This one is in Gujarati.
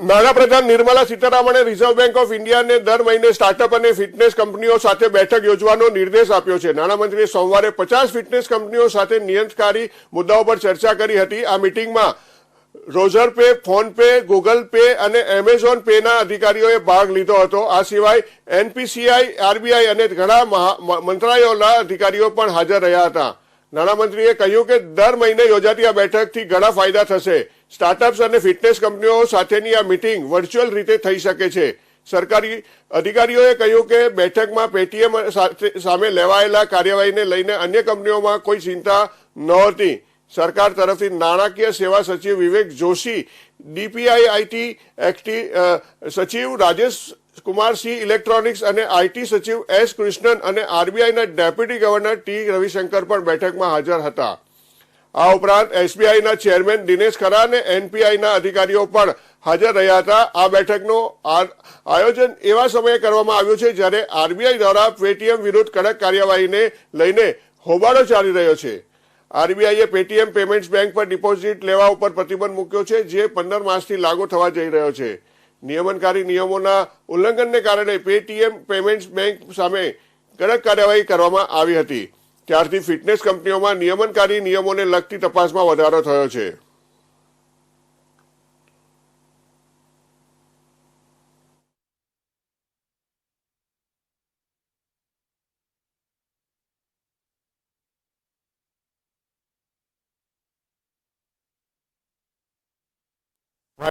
નાણાપ્રધાન નિર્મલા સીતારામણે રિઝર્વ બેંક ઓફ ઇન્ડિયાને દર મહિને સ્ટાર્ટઅપ અને ફિટનેસ કંપનીઓ સાથે બેઠક યોજવાનો નિર્દેશ આપ્યો છે. નાણામંત્રીએ સોમવારે પચાસ ફિટનેસ કંપનીઓ સાથે નિયંત્રણકારી મુદ્દાઓ પર ચર્ચા કરી હતી. આ મિટિંગમાં Roser pay, phone pay, Google pay અને એમેઝોન પેના અધિકારીઓએ ભાગ લીધો હતો. આ સિવાય એનપીસીઆઈ, આરબીઆઈ અને ઘણા મંત્રાલયોના અધિકારીઓ પણ હાજર રહ્યા હતા. નાણામંત્રીએ કહ્યું કે દર મહિને યોજાતી આ બેઠકથી ઘણા ફાયદા થશે. સ્ટાર્ટઅપ્સ અને ફિટનેસ કંપનીઓ સાથેની આ મિટિંગ વર્ચ્યુઅલ રીતે થઈ શકે છે. સરકારી અધિકારીઓએ કહ્યું કે બેઠકમાં પેટીએમ સામે લેવાયેલા કાર્યવાહીને લઈને અન્ય કંપનીઓમાં કોઈ ચિંતા નહોતી. સરકાર તરફથી નાણાકીય સેવા સચિવ વિવેક જોશી ડીપીઆઈઆઈટી એક્ટી સચિવ રાજેશ કુમાર સિંહ ઇલેક્ટ્રોનિક્સ અને આઈટી સચિવ એસ કૃષ્ણન અને આરબીઆઈના ડેપ્યુટી ગવર્નર ટી રવિશંકર પણ બેઠકમાં હાજર હતા. આ ઉપરાંત એસબીઆઈના ચેરમેન દિનેશ ખરા અને એનપીઆઈના અધિકારીઓ પણ હાજર રહ્યા હતા. આ બેઠકનું આયોજન એવા સમયે કરવામાં આવ્યું છે જ્યારે આરબીઆઈ દ્વારા પેટીએમ વિરુદ્ધ કડક કાર્યવાહીને લઈને હોબાળો ચાલી રહ્યો છે. આરબીઆઈએ પેટીએમ પેમેન્ટ્સ બેંક પર ડિપોઝિટ લેવા ઉપર પ્રતિબંધ મૂક્યો છે, જે પંદર માસથી લાગુ થવા જઈ રહ્યો છે. નિયમનકારી નિયમોના ઉલ્લંઘનને કારણે પેટીએમ પેમેન્ટ્સ બેંક સામે કડક કાર્યવાહી કરવામાં આવી હતી. ત્યારથી ફિટનેસ કંપનીઓમાં નિયમનકારી નિયમોને લગતી તપાસમાં વધારો થયો છે.